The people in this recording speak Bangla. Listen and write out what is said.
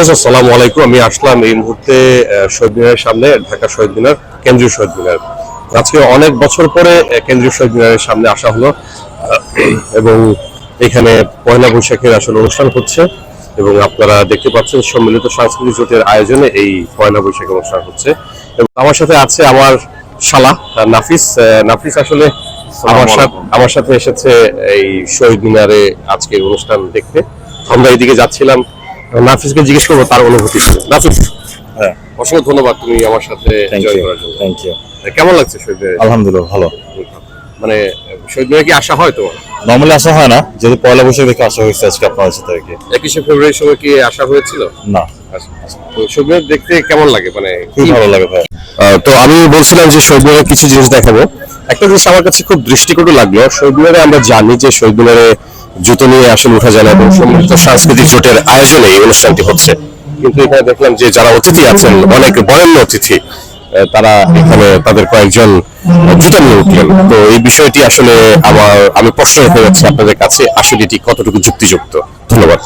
আসসালামু আলাইকুম। আমি আসলাম এই মুহূর্তে শহীদ মিনারের সামনে ঢাকা শহীদ মিনার কেন্দ্রীয় শহীদ মিনার। আজকে অনেক বছর পরে কেন্দ্রীয় শহীদ মিনারের সামনে আসা হলো এবং এখানে পয়লা বৈশাখের আসলে অনুষ্ঠান হচ্ছে এবং আপনারা দেখতে পাচ্ছেন সম্মিলিত সাংস্কৃতিক জোটের আয়োজনে এই পয়লা বৈশাখ অনুষ্ঠান হচ্ছে। এবং আমার সাথে আছে আমার শালা নাফিস নাফিস আসলে আমার সাথে আমার সাথে এসেছে এই শহীদ মিনারে আজকের অনুষ্ঠান দেখতে। আমরা এইদিকে যাচ্ছিলাম নাফিসকে জিজ্ঞেস করব তার অনুভূতি নাফিস হ্যাঁ। অসংখ্য ধন্যবাদ তুমি আমার সাথে থ্যাংক ইউ করার জন্য। থ্যাংক ইউ কেমন লাগছে শহীদ? আলহামদুলিল্লাহ ভালো। মানে শহীদ মিনারে কি আসা হয় তোমার? নর্মালি আসা হয় না যদি পয়লা বৈশাখ দেখে আসা হয়েছে আজকে আপনাদের সাথে আর কি। একুশে ফেব্রুয়ারির সময় কি আসা হয়েছিল? না। তো শহীদ মিনার দেখতে কেমন লাগে? মানে খুবই ভালো লাগে ভাই। তো আমি বলছিলাম যে শহীদ কিছু জিনিস দেখাবো। একটা জিনিস আমার কাছে খুব দৃষ্টিকটু লাগল। শহীদ মিনারে আমরা জানি যে শহীদ মিনারে জুতো নিয়ে আসলে উঠা যায় না এবং সম্মিলিত সাংস্কৃতিক জোটের আয়োজনে এই অনুষ্ঠানটি হচ্ছে। কিন্তু এখানে দেখলাম যে যারা অতিথি আছেন, অনেক বরেণ্য অতিথি তারা এখানে তাদের কয়েকজন জুতো নিয়ে উঠলেন। তো এই বিষয়টি আসলে আমার, আমি প্রশ্ন রেখে যাচ্ছি আপনাদের কাছে। আসলে এটি কতটুকু যুক্তিযুক্ত? ধন্যবাদ।